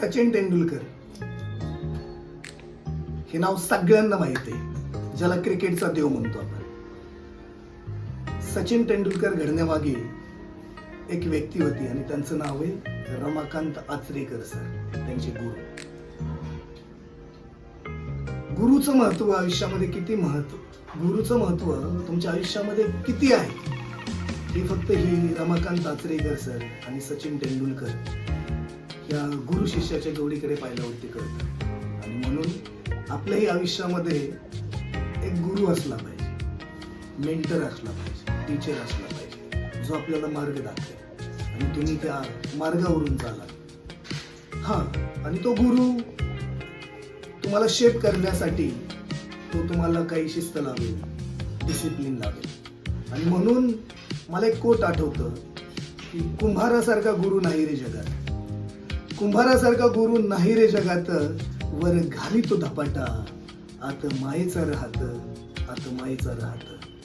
सचिन तेंडुलकर. हे नाव सगळ्यांना माहीत आहे. ज्याला क्रिकेटचा देव म्हणतो आपण. सचिन तेंडुलकर घडण्यामागे एक व्यक्ती होती आणि त्यांचं नाव आहे रमाकांत आचरेकर सर. त्यांचे गुरु. गुरुचं महत्त्व आयुष्यामध्ये किती महत्त्व गुरुचं महत्त्व तुमच्या आयुष्यामध्ये किती आहे? हे फक्त ही रमाकांत आचरेकर सर आणि सचिन तेंडुलकर. या गुरु शिष्याच्या जोडीकडे पाहिल्यावरती कळतं आणि म्हणून आपल्याही आयुष्यामध्ये एक गुरु असला पाहिजे मेंटर असला पाहिजे टीचर असला पाहिजे जो आपल्याला मार्ग दाखवेल. आणि तुम्ही त्या मार्गावरून चालाल हा आणि तो गुरु तुम्हाला शेप करण्यासाठी तो तुम्हाला काही शिस्त लावेल डिसिप्लिन लावेल. आणि म्हणून मला एक कोट आठवतं की कुंभारासारखा गुरु नाही रे जगात. कुंभारासारखा गुरु नाही रे जगात. वर घाली तो धपाटा. आत मायेचा राहत आत मायेचा राहत.